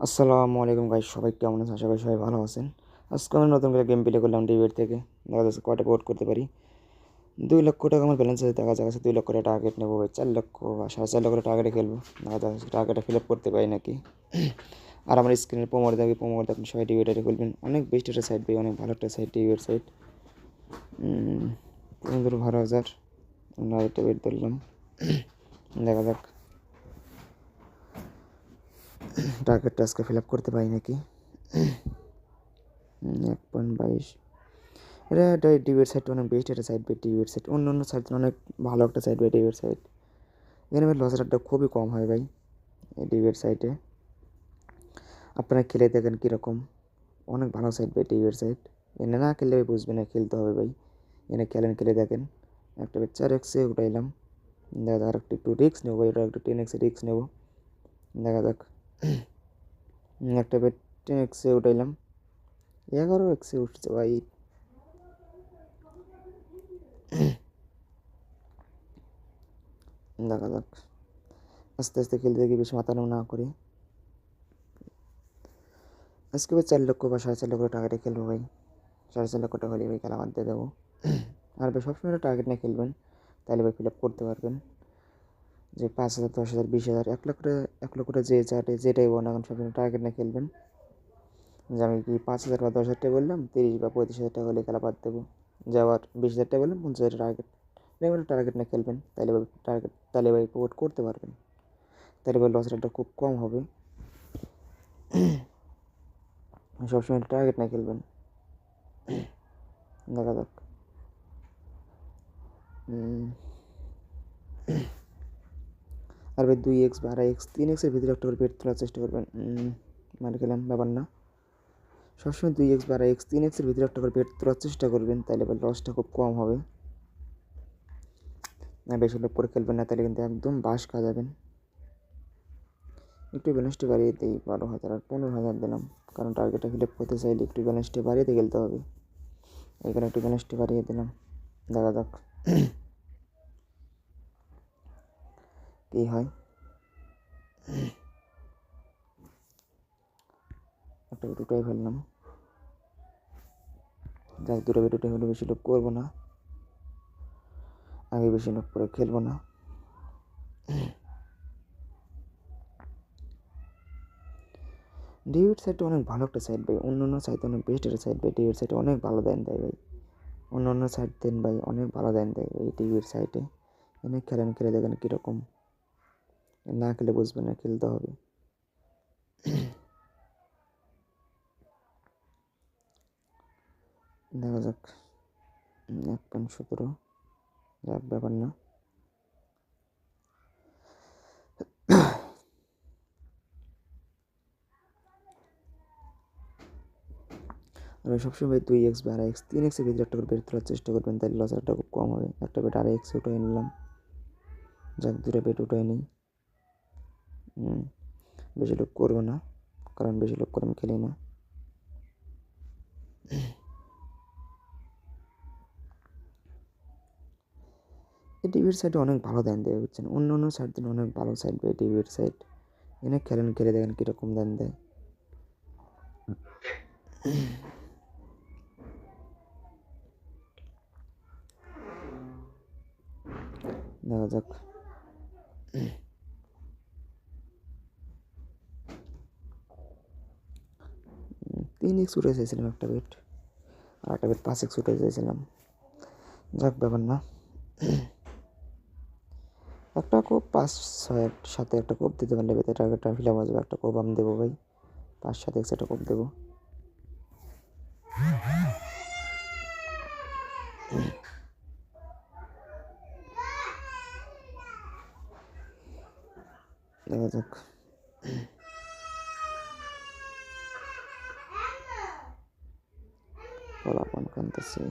আসসালামু আলাইকুম গাইস সবাই কেমন আছেন? আশা করি সবাই ভালো আছেন। আজকে আমি নতুন করে গেম প্লে করলাম ডিবেট থেকে। দেখা যাচ্ছে কয়টা ভোট করতে পারি। দুই লক্ষ টাকা আমার ব্যালেন্স আছে, দেখা যাচ্ছে দুই লক্ষ টাকা টার্গেট নেব চার লক্ষ বা সাড়ে চার লক্ষ টার্গেটে খেলব। দেখা যাচ্ছে টার্গেটটা ফিল আপ করতে পারি নাকি। আর আমার স্ক্রিনের প্রোমোর দেখি প্রোমোর আপনি সবাই ডিবেটারে খুলবেন। অনেক বেস্ট একটা সাইট ভাই, অনেক ভালো একটা সাইট ডিবেট সাইট পনেরো বারো হাজার আমরা একটা ধরলাম দেখা যাক। টার্গেটটা আজকে ফিল আপ করতে পারি নাকি? এক পয়েন্ট বাইশ। এটা এটা ডিবেট সাইট অনেক বেস্ট একটা সাইড বাই ডিবেট সাইট অন্য অন্য সাইট অনেক ভালো একটা সাইড বাই ডিবেট সাইট এখানে ভাই লস রেটটা খুবই কম হয় ভাই, এই ডিবেট সাইটে আপনারা খেলে দেখেন কীরকম। অনেক ভালো সাইড বাই ডিবেট সাইট এনে না খেললে ভাই বুঝবে না, খেলতে হবে ভাই। এনে খেলেন, খেলে দেখেন। একটা চার এক্সে উঠাইলাম। দেখা যাক আর একটু রিক্স নেব ভাই এটা একটু টেন এক্সে রিক্স নেব। দেখা যাক। একটা বেড এক্সে উঠাইলাম। এগারো এক্সে উঠছে ভাই। দেখা যাক। আস্তে আস্তে খেলতে দেখি বেশি মাথা না করি। আজকে ভাই চার লক্ষ বা সাড়ে চার লক্ষ টাকাটা খেলব ভাই। সাড়ে চার লক্ষ টাকা হলে ভাই খেলা বাদ দিয়ে দেবো। আর ভাই সবসময় টার্গেট না খেলবেন। তাহলে ভাই ফিল আপ করতে পারবেন। যে পাঁচ হাজার, দশ হাজার, বিশ হাজার, এক লক্ষ এক লক্ষ যে চাটে যেটাই বল এখন সবসময় টার্গেট না খেলবেন। যে আমি কি পাঁচ হাজার বা দশ হাজার টাকা বললাম, তিরিশ বা পঁয়ত্রিশ হাজার টাকা হলে খেলা বাদ দেবো। যে আবার বিশ হাজার টাকা বললাম, পঞ্চাশ হাজার টার্গেট রেগুলার টার্গেট না খেলবেন, তাহলে টার্গেট তাহলে ভাই প্রোট করতে পারবেন। তাহলে ভাই লস রেটটা খুব কম হবে। সবসময় টার্গেট নিয়ে খেলবেন। দেখা যাক। ভাই দুই এক্স বা আড়াই এক্স, তিন এক্সের ভিতরে একটা করে পেট তোলার চেষ্টা করবেন। মানে খেলাম ব্যাপার না। সবসময় দুই এক্স বা আড়াই এক্স, তিন এক্সের ভিতরে একটা করে পেট তোলার চেষ্টা করবেন তাহলে এবার লসটা খুব কম হবে। না বেশি লোক করে খেলবেন না তাহলে কিন্তু একদম বাস খা যাবেন একটু ব্যালেন্সটি বাড়িয়ে দিই, বারো হাজার আর পনেরো হাজার দিলাম। কারণ টার্গেটটা ফিল আপ করতে চাইলে একটু ব্যালেন্সটি বাড়িয়ে দিয়ে খেলতে হবে। এখানে একটু ব্যালেন্সটি বাড়িয়ে দিলাম। দেখা যাক। কী হয়? একটা দুটোই ফেললাম। যাই দুটো বেটুটাই হলে বেশি লোক করব না। আগে বেশি লোক করে খেলব না। ডেভিড সাইডটা অনেক ভালো একটা সাইড ভাই। অন্য অন্য সাইড অনেক বেস্ট একটা সাইড ভাই। ডেভিড সাইড অনেক ভালো দেন দেয় ভাই। অন্য অন্য সাইড দেন ভাই, অনেক ভালো দেন দেয় এই টিভির সাইডে এনে খেলেন, খেলে দেখেন কীরকম। না খেলে বুঝবে না, খেলতে হবে। দেখা যাক, এক পয়েন্ট সতেরো, যাক, ব্যাপার না। আর সবসময় দুই এক্স বা আড়াই এক্স তিন এক্সের ভিতরে একটা করে বের তোলার চেষ্টা করবেন, তাহলে একটা খুব কম হবে। একটা বেট আড়াই এক্স উঠে নিলাম। যাক, দুটো বেট উঠে নিই। বেশি লোক করব না, কারণ বেশি লোক করে আমি খেলি না। এই টিভির সাইডে অনেক ভালো দেন দেয়, বুঝছেন? অন্য অন্য সাইড দিন অনেক ভালো সাইড দেয় টিভির সাইড এনে খেলেন, খেলে দেখেন কীরকম দেন দেয়। দেখা যাক। তিন এক্স উঠে চাইছিলাম একটা বেট, আর একটা বেট পাঁচ এক্স উঠে চাইছিলাম যাক, ব্যাপার না। একটা কোপ, পাঁচ, ছয় সাথে একটা কোপ দিতে পারলে বেতে টার্গেটটা ফিল আপ যাবে। একটা কোপ আমি দেবো ভাই, পাঁচ, সাত এক্স একটা কোপ দেবো। দেখা যাক। ফলাফল কানতেছে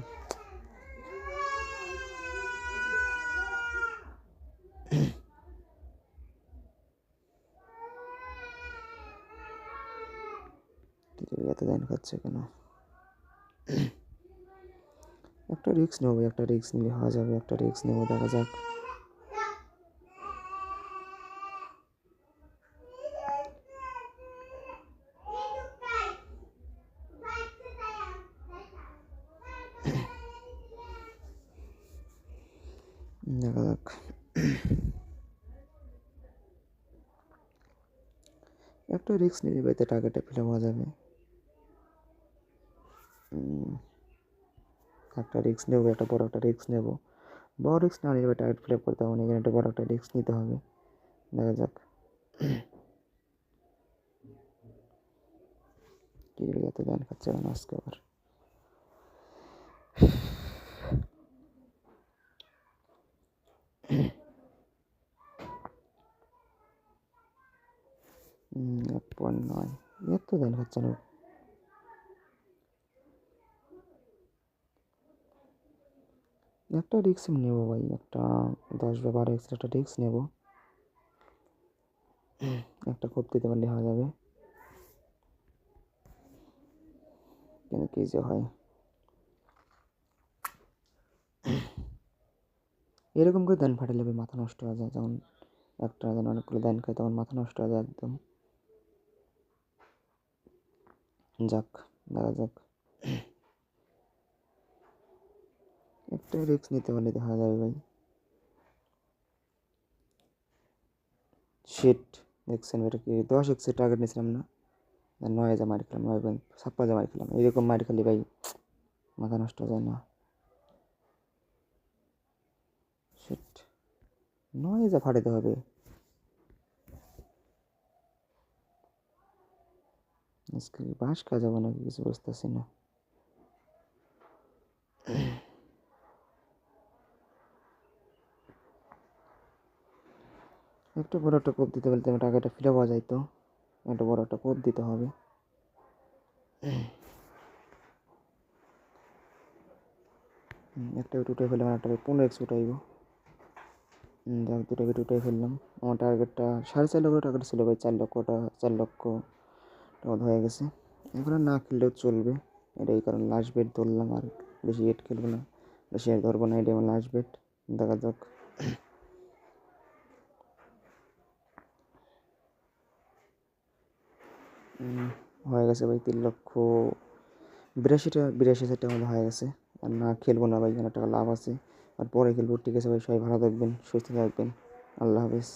এত দেন খাচ্ছে কেন একটা রিক্স নেব একটা রিক্স নিলে হওয়া যাবে একটা রিক্স নেব দেখা যাক Ne kadar अब तो रिक्स नहीं लेते टारगेट है फ़िल्म मज़ा में একটা রিক্স নেবো একটা বড় একটা রিক্স নেবো বড় রিক্স না নিলে টার্গেট ফিল আপ করতে হবে এখানে একটা বড় একটা রিক্স নিতে হবে দেখা যাক কি এত গান খাচ্ছে আজকে আবার পয়েন্ট নয় এত দান খাচ্ছে না একটা রিক্স নেব ভাই একটা দশ বা বারো এক্সট্রা একটা রিক্স নেব একটা কোপ দিতে পারলে হয়ে যাবে কিন্তু কী যে হয় এরকম করে দান ফাটালে ভাই মাথা নষ্ট হয়ে যায় যখন একটা যেন অনেকগুলো দান খায় তখন মাথা নষ্ট হয়ে যায় একদম যাক, দেখা যাক। একটা রিক্স নিতে পারলে দেখা যাবে ভাই। শিট দেখছেন এটা কি? দশ এক্সের টার্গেট নিয়েছিলাম না। নয় হাজার মারি খেলাম, নয় পয়েন্ট ছাপ্পা হাজার মারি খেলাম। এরকম মারি খালি ভাই, মাথা নষ্ট হয়ে যায় না। শিট নয় হাজার ফাটাতে হবে। আজকে বাস কাজ যাব নাকি কিছু বুঝতেছি না। একটু বড় একটা কোপ দিতে বলতে টাকাটা ফিরে পাওয়া যাইতো। একটা বড় একটা কোপ দিতে হবে। একটা উঠে ফেললাম একটা পনেরো এক্স উঠাইব। যাক দুটো বিট উঠে ফেললাম। আমার টার্গেটটা সাড়ে চার লক্ষ টার্গেট ছিল ভাই, চার লক্ষটা চার লক্ষ। টাকা হয়ে গেছে। এখন না খেললেও চলবে। এটা এই কারণে লাস্ট বেট ধরলাম আর বেশি এট খেলব না। বেশি আর ধরবো না এটা আমার লাস্ট বেট দেখা যাক। হয়ে গেছে ভাই তিন লক্ষ বিরাশিটা, বিরাশি হাজার টাকা হয়ে গেছে। আর না খেলব না ভাই, এখানে টাকা লাভ আছে। আর পরে খেলব। ঠিক আছে ভাই, সবাই ভালো থাকবেন, সুস্থ থাকবেন। আল্লাহ হাফিজ।